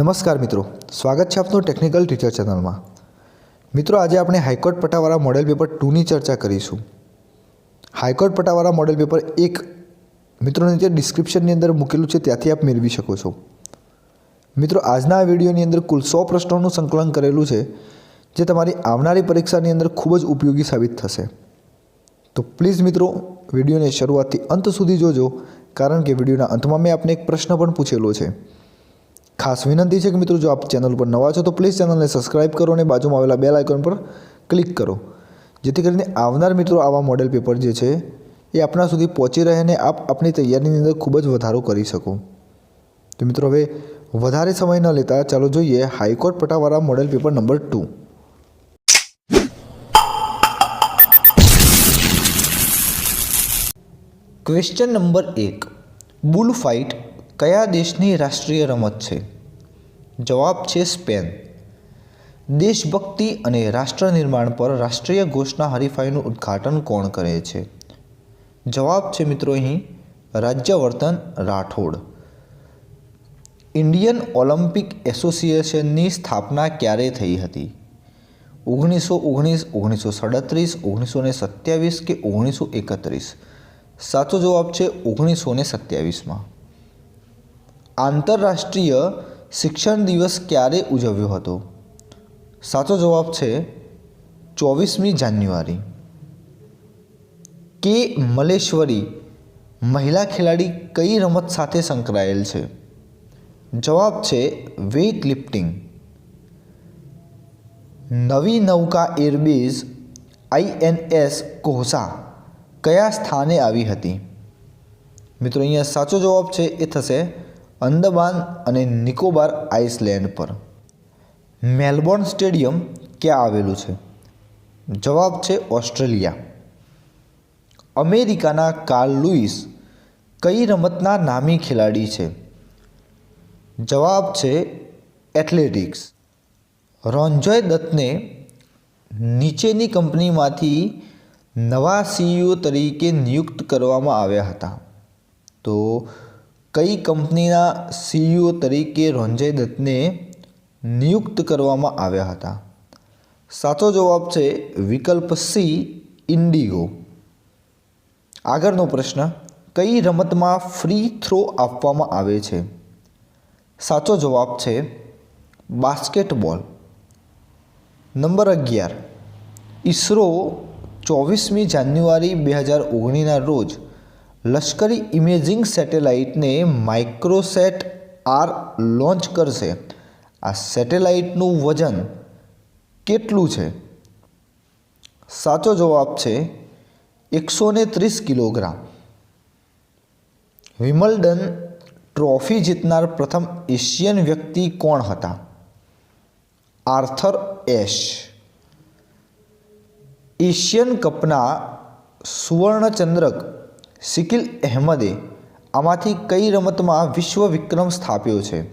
નમસ્કાર મિત્રો, સ્વાગત છે આપનું ટેકનિકલ ટીચર ચેનલમાં મિત્રો, આજે આપણે હાઈકોર્ટ પટાવાળા મોડેલ પેપર ટુની ચર્ચા કરીશું. હાઈકોર્ટ પટાવાળા મોડેલ પેપર એક મિત્રો નીચે ડિસ્ક્રિપ્શનની અંદર મૂકેલું છે, ત્યાંથી આપ મેળવી શકો છો. મિત્રો, આજના આ વિડીયોની અંદર કુલ સો પ્રશ્નોનું સંકલન કરેલું છે, જે તમારી આવનારી પરીક્ષાની અંદર ખૂબ જ ઉપયોગી સાબિત થશે. તો પ્લીઝ મિત્રો, વિડીયોને શરૂઆતથી અંત સુધી જોજો, કારણ કે વિડીયોના અંતમાં મેં આપને એક પ્રશ્ન પણ પૂછેલો છે. ખાસ વિનંતી છે કે મિત્રો, જો આપ ચેનલ પર નવા છો તો પ્લીઝ ચેનલને સબસ્ક્રાઇબ કરો અને બાજુમાં આવેલા બેલ આઇકોન પર ક્લિક કરો. જેથી કરીને આવનાર મિત્રો આવા મોડેલ પેપર જે છે, એ આપણા સુધી પહોંચી રહે અને આપ આપની તૈયારીની અંદર ખૂબ જ વધારો કરી શકો. તો મિત્રો, હવે વધારે સમય ન લેતા ચાલો જોઈએ high court પટાવાળા model paper number two. Question number એક, બુલ ફાઇટ કયા દેશની રાષ્ટ્રીય રમત છે? જવાબ છે સ્પેન. દેશભક્તિ અને રાષ્ટ્ર નિર્માણ પર રાષ્ટ્રીય ઘોષના હરીફાઈનું ઉદ્ઘાટન કોણ કરે છે? જવાબ છે મિત્રો અહીં રાજ્યવર્ધન રાઠોડ. ઇન્ડિયન ઓલિમ્પિક એસોસિએશનની સ્થાપના ક્યારે થઈ હતી? ઓગણીસો ઓગણીસ, ઓગણીસો સડત્રીસ, ઓગણીસો ને સત્યાવીસ કે ઓગણીસો એકત્રીસ? સાચો જવાબ છે ઓગણીસો ને સત્યાવીસમાં. આંતરરાષ્ટ્રીય શિક્ષણ દિવસ ક્યારે ઉજવ્યો હતો? સાચો જવાબ છે ચોવીસમી જાન્યુઆરી. કે મલેશ્વરી મહિલા ખેલાડી કઈ રમત સાથે સંકળાયેલ છે? જવાબ છે વેઇટ લિફ્ટિંગ નવી નૌકા એરબેઝ આઈએનએસ કોહસા કયા સ્થાને આવી હતી? મિત્રો, અહીંયા સાચો જવાબ છે એ થશે અંદમાન અને નિકોબાર આઇસલેન્ડ પર. મેલબોર્ન સ્ટેડિયમ ક્યાં આવેલું છે? જવાબ છે ઓસ્ટ્રેલિયા. અમેરિકાના કાર્લ લુઈસ કઈ રમતના નામી ખેલાડી છે? જવાબ છે એથ્લેટિક્સ. રોન્જોય દત્તને નીચેની કંપનીમાંથી નવા સીઈઓ તરીકે નિયુક્ત કરવામાં આવ્યા હતા. તો કઈ કંપનીના સીઈઓ તરીકે રોંજય દત્તને નિયુક્ત કરવામાં આવ્યા હતા? સાચો જવાબ છે વિકલ્પ સી, ઇન્ડિગો. આગળનો પ્રશ્ન, કઈ રમતમાં ફ્રી થ્રો આપવામાં આવે છે? સાચો જવાબ છે બાસ્કેટબોલ. નંબર અગિયાર, ઈસરો ચોવીસમી જાન્યુઆરી બે હજાર ઓગણીસના રોજ લશ્કરી ઇમેજિંગ સેટેલાઇટને માઇક્રોસેટ આર લોન્ચ કરશે. આ સેટેલાઇટનું વજન કેટલું છે? સાચો જવાબ છે એકસો ને ત્રીસ કિલોગ્રામ. વિમલ્ડન ટ્રોફી જીતનાર પ્રથમ એશિયન વ્યક્તિ કોણ હતા? Arthur ash. એશિયન કપના સુવર્ણચંદ્રક શિકિલ અહેમદે આમાંથી કઈ રમતમાં વિશ્વ વિક્રમ સ્થાપ્યો છે?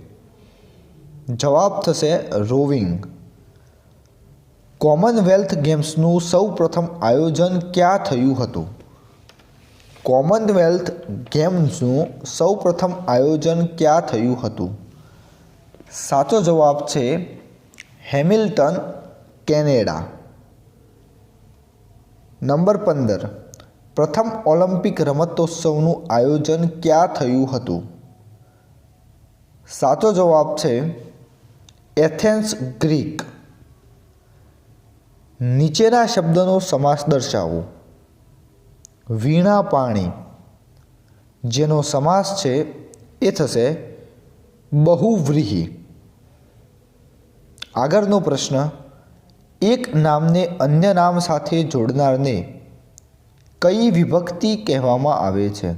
જવાબ થશે રોવિંગ. કોમનવેલ્થ ગેમ્સનું સૌ પ્રથમ આયોજન ક્યાં થયું હતું? કોમનવેલ્થ ગેમ્સનું સૌ પ્રથમ આયોજન ક્યાં થયું હતું? સાચો જવાબ છે હેમિલ્ટન કેનેડા. નંબર પંદર. પ્રથમ ઓલિમ્પિક રમતોત્સવનું આયોજન ક્યાં થયું હતું? સાચો જવાબ છે એથેન્સ, ગ્રીક. નીચેના શબ્દનો સમાસ દર્શાવો. વીણા પાણી. જેનો સમાસ છે એ થશે બહુવ્રીહી. આગળનો પ્રશ્ન, એક નામને અન્ય નામ સાથે જોડનારને કઈ વિભક્તિ કહેવામાં આવે છે?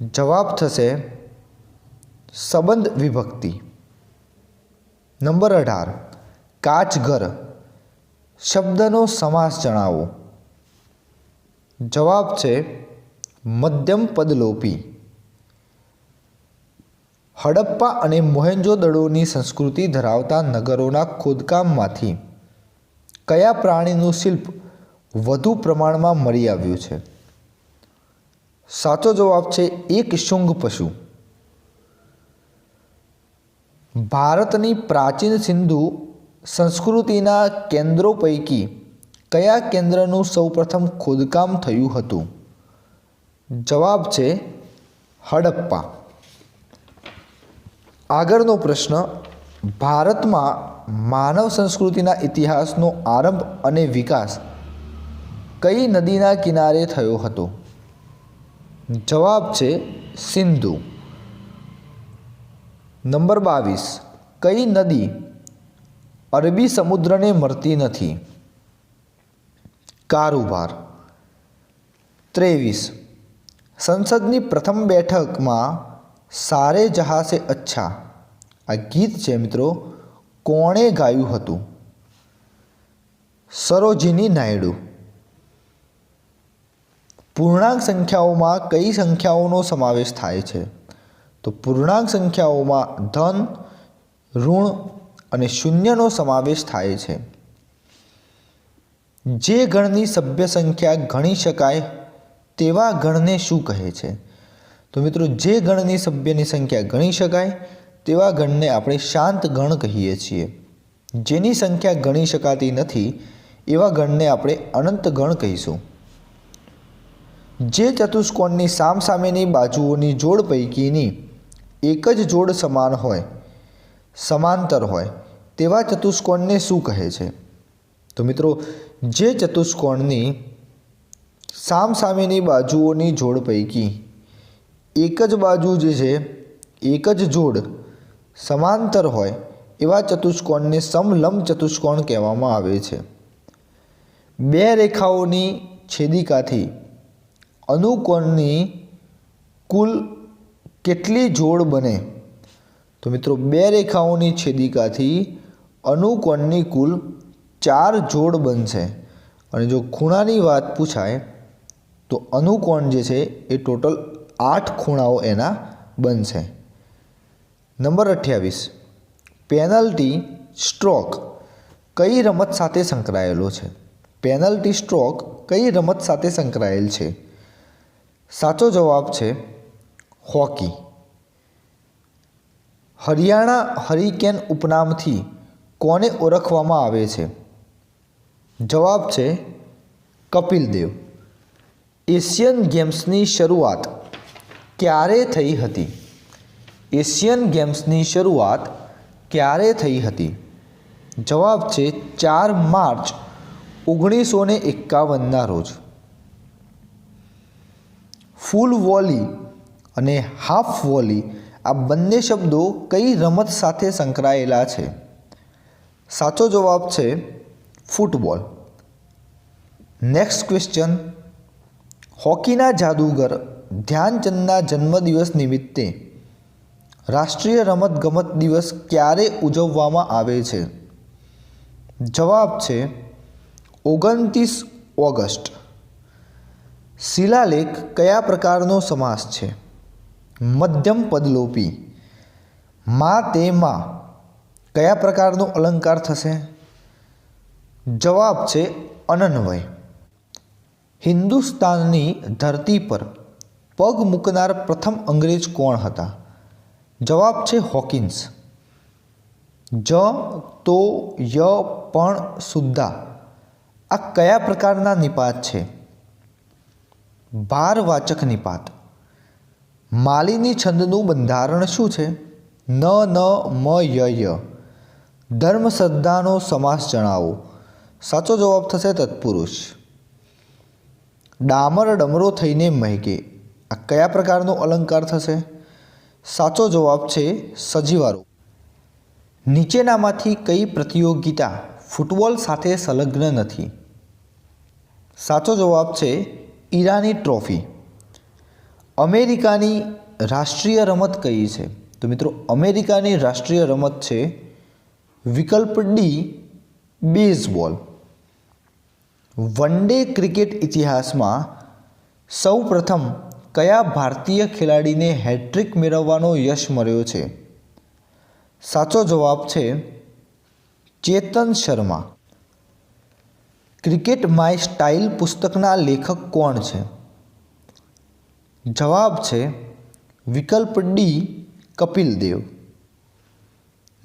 જવાબ થશે સંબંધ વિભક્તિ. નંબર અઢાર. કાચઘર. શબ્દનો સમાસ જણાવો. જવાબ છે મધ્યમ પદલોપી. હડપ્પા અને મોહેન્જોદડોની સંસ્કૃતિ ધરાવતા નગરોના ખોદકામમાંથી કયા પ્રાણીનું શિલ્પ વધુ પ્રમાણમાં મળી આવ્યું છે. સાચો જવાબ છે એક શુંગ પશુ. ભારતની પ્રાચીન સિંધુ સંસ્કૃતિના કેન્દ્રો પૈકી કયા કેન્દ્રનું સૌપ્રથમ ખોદકામ થયું હતું? જવાબ છે હડપ્પા. આગળનો પ્રશ્ન, ભારતમાં માનવ સંસ્કૃતિના ઇતિહાસનો આરંભ અને વિકાસ કઈ નદીના કિનારે થયો હતો? જવાબ છે સિંધુ. નંબર બાવીસ. કઈ નદી અરબી સમુદ્રને મળતી નથી? કારોબાર ત્રેવીસ. સંસદની પ્રથમ બેઠકમાં સારે જહાસે અચ્છા. આ ગીત છે મિત્રો, કોણે ગાયું હતું? સરોજિની નાયડુ. પૂર્ણાંક સંખ્યાઓમાં કઈ સંખ્યાઓનો સમાવેશ થાય છે? તો પૂર્ણાંક સંખ્યાઓમાં ધન, ઋણ અને શૂન્યનો સમાવેશ થાય છે. જે ગણની સભ્ય સંખ્યા ગણી શકાય તેવા ગણને શું કહે છે? તો મિત્રો, જે ગણની સભ્યની સંખ્યા ગણી શકાય તેવા ગણને આપણે શાંત ગણ કહીએ છીએ. જેની સંખ્યા ગણી શકાતી નથી, એવા ગણને આપણે અનંત ગણ કહીશું. જે ચતુષ્કોણની સામસામેની બાજુઓની જોડ પૈકીની એક જ જોડ સમાન હોય, સમાંતર હોય, તેવા ચતુષ્કોણને શું કહે છે? તો મિત્રો, જે ચતુષ્કોણની સામસામેની બાજુઓની જોડ પૈકી એક જ બાજુ જે છે, એક જ જોડ સમાંતર હોય, એવા ચતુષ્કોણને સમલંબ ચતુષ્કોણ કહેવામાં આવે છે. બે રેખાઓની છેદિકાથી અનુકોણની કુલ કેટલી જોડ બને? તો મિત્રો, બે રેખાઓની છેદિકાથી અનુકોણની કુલ ચાર જોડ બનશે. અને જો ખૂણાની વાત પૂછાય, તો અનુકોણ જે છે, એ ટોટલ આઠ ખૂણાઓ એના બનશે. નંબર અઠ્યાવીસ. પેનલ્ટી સ્ટ્રોક કઈ રમત સાથે સંકળાયેલો છે? પેનલ્ટી સ્ટ્રોક કઈ રમત સાથે સંકળાયેલ છે? સાચો જવાબ છે હોકી. હરિયાણા હરિકેન ઉપનામથી કોને ઓળખવામાં આવે છે? જવાબ છે કપિલ દેવ. એશિયન ગેમ્સની શરૂઆત ક્યારે થઈ હતી? એશિયન ગેમ્સની શરૂઆત ક્યારે થઈ હતી? જવાબ છે ચાર માર્ચ ઓગણીસો ને એકાવનના રોજ. ફૂલ વોલી અને હાફ વોલી આ બંને શબ્દો કઈ રમત સાથે સંકળાયેલા છે? સાચો જવાબ છે ફૂટબોલ. નેક્સ્ટ ક્વેશ્ચન હોકીના જાદુગર ધ્યાનચંદના જન્મદિવસ નિમિત્તે રાષ્ટ્રીય રમતગમત દિવસ ક્યારે ઉજવવામાં આવે છે? જવાબ છે ઓગણત્રીસ ઓગસ્ટ. શિલાલેખ કયા પ્રકારનો સમાસ છે? મધ્યમ પદલોપી. માં તે માં. કયા પ્રકારનો અલંકાર થશે? જવાબ છે અનન્વય. હિન્દુસ્તાનની ધરતી પર પગ મૂકનાર પ્રથમ અંગ્રેજ કોણ હતા? જવાબ છે હોકિન્સ. જ, તો, ય, પણ, સુદ્ધા. આ કયા પ્રકારના નિપાત છે? ભારવાચક નિપાત માલિની છંદનું બંધારણ શું છે? ન ન, મ, ય ય. ધર્મ શ્રદ્ધાનો સમાસ જણાવો. સાચો જવાબ થશે તત્પુરુષ. ડામર ડમરો થઈને મહેકે. આ કયા પ્રકારનો અલંકાર થશે? સાચો જવાબ છે સજીવારો નીચેનામાંથી કઈ પ્રતિયોગિતા ફૂટબોલ સાથે સંલગ્ન નથી? સાચો જવાબ છે ઈરાની ટ્રોફી. અમેરિકાની રાષ્ટ્રીય રમત કઈ છે? તો મિત્રો, અમેરિકાની રાષ્ટ્રીય રમત છે વિકલ્પ D, baseball. One day cricket ઇતિહાસમાં સૌ પ્રથમ કયા ભારતીય ખેલાડીને હેટ્રિક મેળવવાનો યશ મળ્યો છે? સાચો જવાબ છે Chetan Sharma. Cricket my style પુસ્તકના લેખક કોણ છે? જવાબ છે વિકલ્પ ડી કપિલ દેવ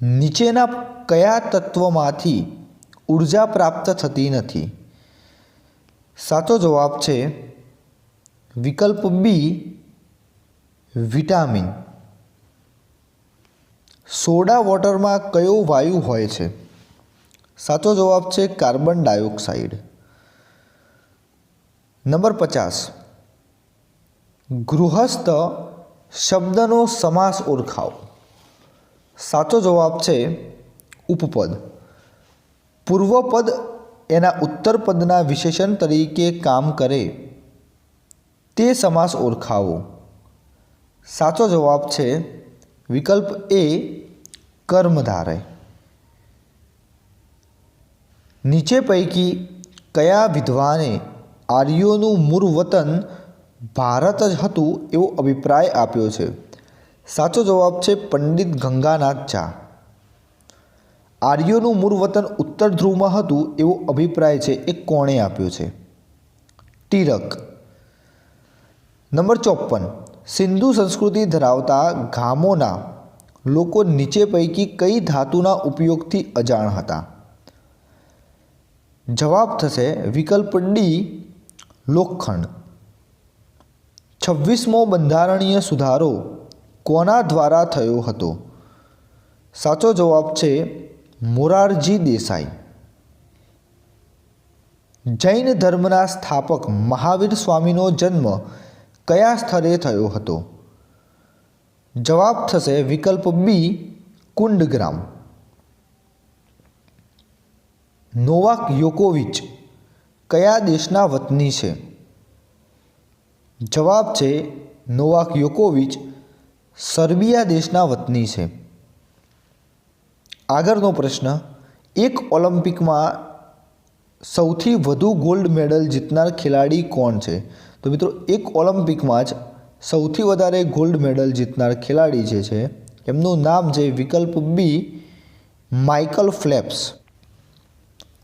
નીચેના કયા તત્વમાંથી ઊર્જા પ્રાપ્ત થતી નથી? સાચો જવાબ છે વિકલ્પ બી વિટામિન. સોડા વોટરમાં કયો વાયુ હોય છે? સાચો જવાબ છે કાર્બન ડાયોક્સાઇડ. નંબર પચાસ. ગૃહસ્થ શબ્દનો સમાસ ઓળખાવો. સાચો જવાબ છે ઉપપદ. પૂર્વપદ એના ઉત્તરપદના વિશેષણ તરીકે કામ કરે. તે સમાસ ઓળખાવો. સાચો જવાબ છે વિકલ્પ એ કર્મધારય. નીચે પૈકી કયા વિદ્વાને આર્યોનું મૂળ વતન ભારત જ હતું એવો અભિપ્રાય આપ્યો છે? સાચો જવાબ છે પંડિત ગંગાનાથ ઝા. આર્યોનું મૂળ વતન ઉત્તર ધ્રુવમાં હતું એવો અભિપ્રાય છે એ કોણે આપ્યો છે? ટીરક નંબર ચોપન સિંધુ સંસ્કૃતિ ધરાવતા ગામોના લોકો નીચે પૈકી કઈ ધાતુના ઉપયોગથી અજાણ હતા? જવાબ થશે વિકલ્પ ડી, લોખંડ. છવ્વીસમો બંધારણીય સુધારો કોના દ્વારા થયો હતો? સાચો જવાબ છે મોરારજી દેસાઈ. જૈન ધર્મના સ્થાપક મહાવીર સ્વામીનો જન્મ કયા સ્થળે થયો હતો? જવાબ થશે વિકલ્પ બી, કુંડગ્રામ. નોવાક યોકોવિચ કયા દેશના વતની છે? જવાબ છે નોવાક યોકોવિચ સર્બિયા દેશના વતની છે. આગળનો પ્રશ્ન, એક ઓલિમ્પિકમાં સૌથી વધુ ગોલ્ડ મેડલ જીતનાર ખેલાડી કોણ છે? તો મિત્રો, એક ઓલિમ્પિકમાં જ સૌથી વધારે ગોલ્ડ મેડલ જીતનાર ખેલાડી જે છે, એમનું નામ છે વિકલ્પ બી, માઇકલ ફ્લેપ્સ.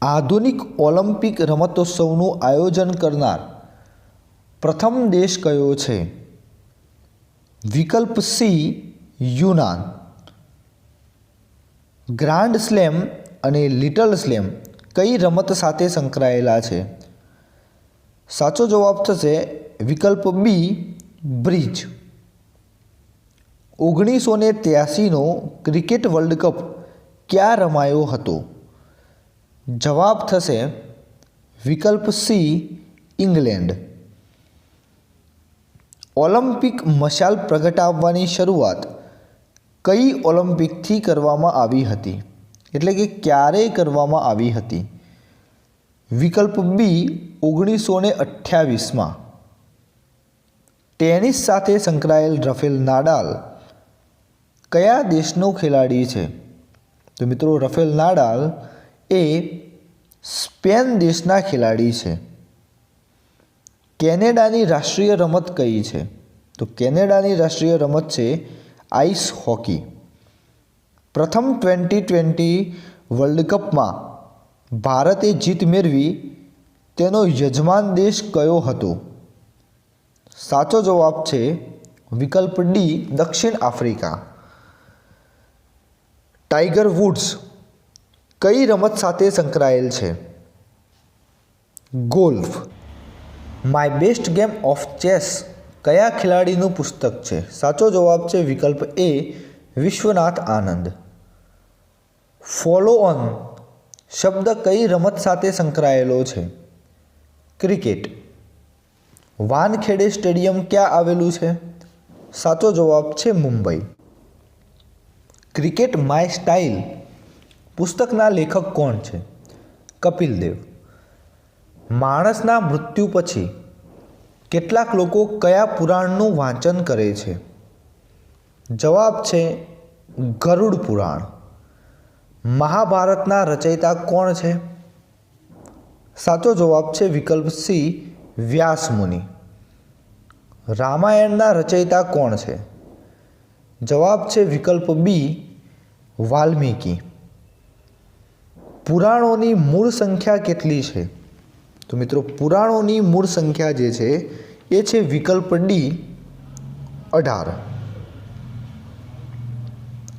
આધુનિક ઓલિમ્પિક રમતોત્સવનું આયોજન કરનાર પ્રથમ દેશ કયો છે? વિકલ્પ સી, યુનાન. ગ્રાન્ડ સ્લેમ અને લિટલ સ્લેમ કઈ રમત સાથે સંકળાયેલા છે? સાચો જવાબ થશે વિકલ્પ બી, બ્રિજ. ઓગણીસો ને ત્યાસીનો ક્રિકેટ વર્લ્ડ કપ ક્યાં રમાયો હતો? જવાબ થશે વિકલ્પ સી, ઇંગ્લેન્ડ. ઓલિમ્પિક મશાલ પ્રગટાવવાની શરૂઆત કઈ ઓલિમ્પિકથી કરવામાં આવી હતી? એટલે કે ક્યારે કરવામાં આવી હતી? વિકલ્પ બી ઓગણીસો ને અઠ્યાવીસમાં. ટેનિસ સાથે સંકળાયેલ રફેલ નાડાલ કયા દેશનો ખેલાડી છે? તો મિત્રો, રફેલ નાડાલ એ સ્પેન દેશના ખેલાડી છે. કેનેડાની રાષ્ટ્રીય રમત કઈ છે? તો કેનેડાની રાષ્ટ્રીય રમત છે આઈસ હોકી. પ્રથમ ટ્વેન્ટી ટ્વેન્ટી વર્લ્ડ કપમાં ભારતે જીત મેળવી, તેનો યજમાન દેશ કયો હતો? સાચો જવાબ છે વિકલ્પ ડી દક્ષિણ આફ્રિકા. ટાઈગર વુડ્સ કઈ રમત સાથે સંકળાયેલ છે? Golf. My best game of chess કયા ખેલાડીનું પુસ્તક છે? સાચો જવાબ છે વિકલ્પ A Vishwanath Anand. Follow on શબ્દ કઈ રમત સાથે સંકળાયેલો છે? ક્રિકેટ. વાનખેડે સ્ટેડિયમ ક્યાં આવેલું છે? સાચો જવાબ છે મુંબઈ. ક્રિકેટ માય સ્ટાઇલ પુસ્તકના લેખક કોણ છે? કપિલ દેવ. માણસના મૃત્યુ પછી કેટલાક લોકો કયા પુરાણનું વાંચન કરે છે? જવાબ છે ગરુડ પુરાણ. મહાભારતના રચયિતા કોણ છે? સાચો જવાબ છે વિકલ્પ સી વ્યાસ મુનિ. રામાયણના રચયિતા કોણ છે? જવાબ છે વિકલ્પ બી વાલ્મીકી. પુરાણોની મૂળ સંખ્યા કેટલી છે? તો મિત્રો, પુરાણોની મૂળ સંખ્યા જે છે, એ છે વિકલ્પ ડી અઢાર.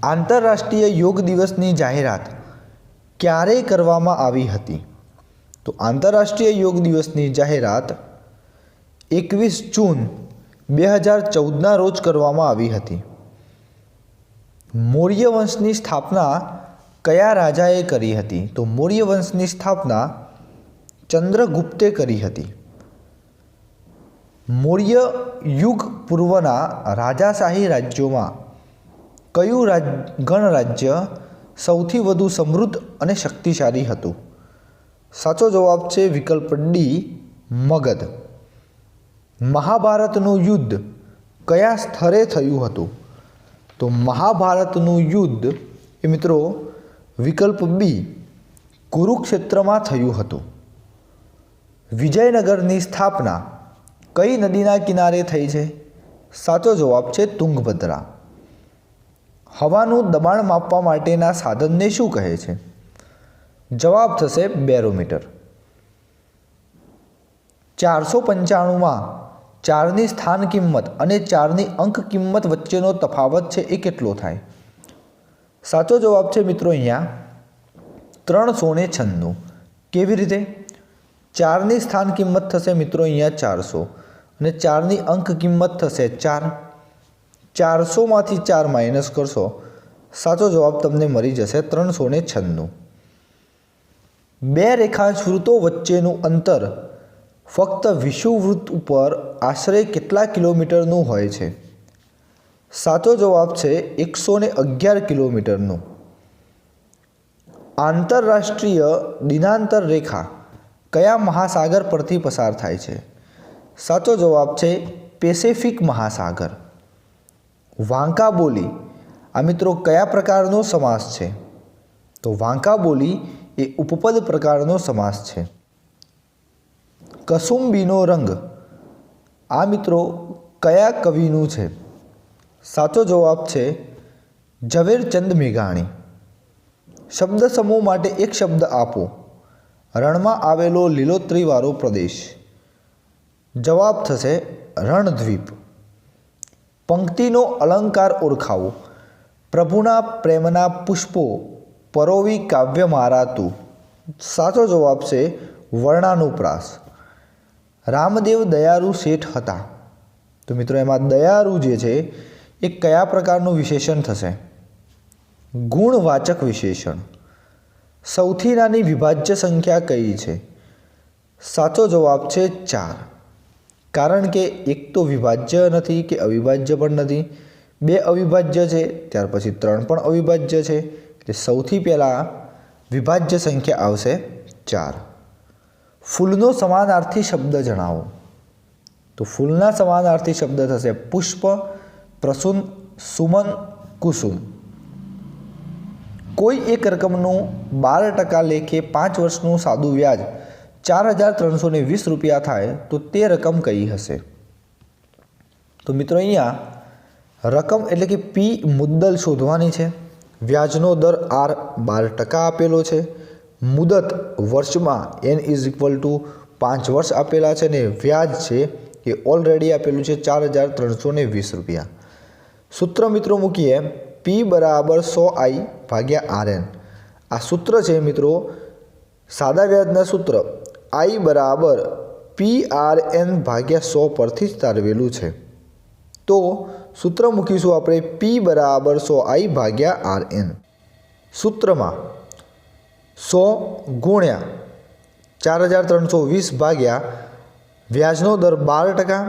આંતરરાષ્ટ્રીય યોગ દિવસની જાહેરાત ક્યારે કરવામાં આવી હતી? તો આંતરરાષ્ટ્રીય યોગ દિવસની જાહેરાત એકવીસ જૂન બે હજાર ચૌદના રોજ કરવામાં આવી હતી. મૌર્ય વંશની સ્થાપના કયા રાજાએ કરી હતી? તો મૌર્ય વંશની સ્થાપના ચંદ્રગુપ્તે કરી હતી. મૌર્ય યુગ પૂર્વના રાજાશાહી રાજ્યોમાં કયું રાજ, ગણરાજ્ય સૌથી વધુ સમૃદ્ધ અને શક્તિશાળી હતું? સાચો જવાબ છે વિકલ્પ ડી મગધ. મહાભારતનું યુદ્ધ કયા સ્થળે થયું હતું? તો મહાભારતનું યુદ્ધ એ મિત્રો વિકલ્પ બી કુરુક્ષેત્રમાં થયું હતું. વિજયનગરની સ્થાપના કઈ નદીના કિનારે થઈ છે? સાચો જવાબ છે તુંગભદ્રા. હવાનું દબાણ માપવા માટેના સાધનને શું કહે છે? જવાબ થશે બેરોમીટર. ચારસો પંચાણુંમાં ચારની સ્થાન કિંમત અને ચારની અંક કિંમત વચ્ચેનો તફાવત છે એ કેટલો થાય? સાચો જવાબ છે મિત્રો અહીંયા ત્રણસો ને છન્નું. કેવી રીતે? ચારની સ્થાન કિંમત થશે મિત્રો અહીંયા ચારસો અને ચારની અંક કિંમત થશે ચાર. ચારસોમાંથી ચાર માઇનસ કરશો, સાચો જવાબ તમને મળી જશે ત્રણસો ને છન્નું. બે રેખાંશ વૃત્તો વચ્ચેનું અંતર ફક્ત વિષુવવૃત્ત ઉપર આશરે કેટલા કિલોમીટરનું હોય છે? સાચો જવાબ છે એકસો ને અગિયાર કિલોમીટરનો. આંતરરાષ્ટ્રીય દિનાંતર રેખા કયા મહાસાગર પરથી પસાર થાય છે? સાચો જવાબ છે પેસેફિક મહાસાગર. વાંકા બોલી આ મિત્રો કયા પ્રકારનો સમાસ છે? તો વાંકા બોલી એ ઉપપદ પ્રકારનો સમાસ છે. કસુંબીનો રંગ. આ મિત્રો કયા કવિનું છે? સાચો જવાબ છે ઝવેરચંદ મેઘાણી. શબ્દ સમૂહ માટે એક શબ્દ આપો. રણમાં આવેલો લીલોતરીવાળો પ્રદેશ. જવાબ થશે રણદ્વીપ. પંક્તિનો અલંકાર ઓળખાવો. પ્રભુના પ્રેમના પુષ્પો પરોવી કાવ્ય મારાતું. સાચો જવાબ છે વર્ણાનુપ્રાસ. રામદેવ દયારુ શેઠ હતા. તો મિત્રો, એમાં દયારુ જે છે એ કયા પ્રકારનું વિશેષણ થશે? ગુણવાચક વિશેષણ. સૌથી નાની વિભાજ્ય સંખ્યા કઈ છે? સાચો જવાબ છે ચાર. કારણ કે એક તો વિભાજ્ય નથી કે અવિભાજ્ય પણ નથી. બે અવિભાજ્ય છે, ત્યાર પછી ત્રણ પણ અવિભાજ્ય છે. એટલે સૌથી પહેલાં વિભાજ્ય સંખ્યા આવશે ચાર. ફૂલનો સમાનાર્થી શબ્દ જણાવો. તો ફૂલના સમાનાર્થી શબ્દ થશે પુષ્પ પ્રસૂન સુમન કુસુમ. કોઈ એક રકમનું બાર ટકા લેખે પાંચ વર્ષનું સાદું વ્યાજ ચાર હજાર ત્રણસો ને વીસ રૂપિયા થાય તો તે રકમ કઈ હશે? તો મિત્રો અહીંયા રકમ એટલે કે પી મુદ્દલ શોધવાની છે. વ્યાજનો દર આર બાર ટકા આપેલો છે. મુદત વર્ષમાં એન ઇઝ ઇક્વલ ટુ પાંચ વર્ષ આપેલા છે ને વ્યાજ છે એ ઓલરેડી આપેલું છે ચાર હજાર ત્રણસો ને વીસ રૂપિયા. સૂત્ર મિત્રો મૂકીએ પી બરાબર સો આઈ ભાગ્યા આર એન આ સૂત્ર છે મિત્રો સાદા વ્યાજના સૂત્ર. આઈ બરાબર પી આર એન ભાગ્યા સો પરથી જ તારવેલું છે. તો સૂત્ર મૂકીશું આપણે પી બરાબર સો આઈ ભાગ્યા આર એન સૂત્રમાં સો ગુણ્યા ચાર હજાર ત્રણસો વીસ ભાગ્યા વ્યાજનો દર બાર ટકા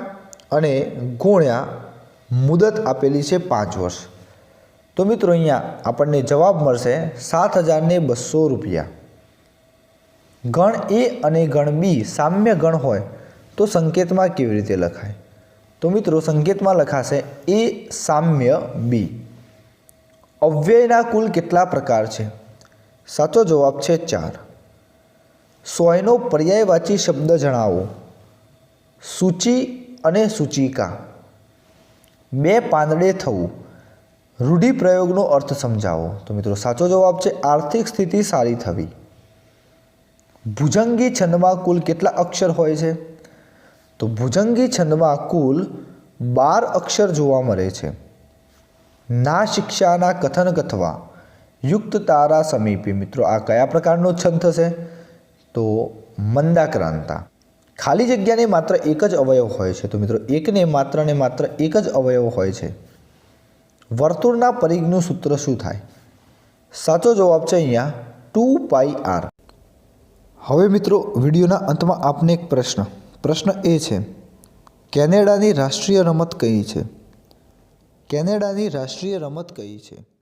અને ગુણ્યા મુદત આપેલી છે પાંચ વર્ષ. તો મિત્રો અહીંયા આપણને જવાબ મળશે સાત હજારને બસો રૂપિયા. ગણ એ અને ગણ બી સામ્ય ગણ હોય તો સંકેતમાં કેવી રીતે લખાય? તો મિત્રો સંકેતમાં લખાશે એ સામ્ય બી. અવ્યયના કુલ કેટલા પ્રકાર છે? સાચો જવાબ છે ચાર. સોયનો પર્યાયવાચી શબ્દ જણાવો. સૂચિ અને સૂચિકા. બે પાંદડે થવું. રૂઢિપ્રયોગનો અર્થ સમજાવો. તો મિત્રો, સાચો જવાબ છે, આર્થિક સ્થિતિ સારી થવી. ભુજંગી છંદમાં કુલ કેટલા અક્ષર હોય છે? તો ભુજંગી છંદમાં કુલ બાર અક્ષર જોવા મળે છે. ના શિક્ષાના કથન કથવા, યુક્ત તારા સમીપી. મિત્રો, આ કયા પ્રકારનો છંદ થશે? તો મંદાક્રાંતા. ખાલી જગ્યાને માત્ર એક જ અવયવ હોય છે. તો મિત્રો, એકને માત્ર ને માત્ર એક જ અવયવ હોય છે. વર્તુળના પરિઘનું સૂત્ર શું થાય? સાચો જવાબ છે અહીંયા ટુ પાઈ આર. હવે મિત્રો, વિડીયોના અંતમાં આપને એક પ્રશ્ન. પ્રશ્ન એ છે, કેનેડાની રાષ્ટ્રીય રમત કઈ છે? કેનેડાની રાષ્ટ્રીય રમત કઈ છે?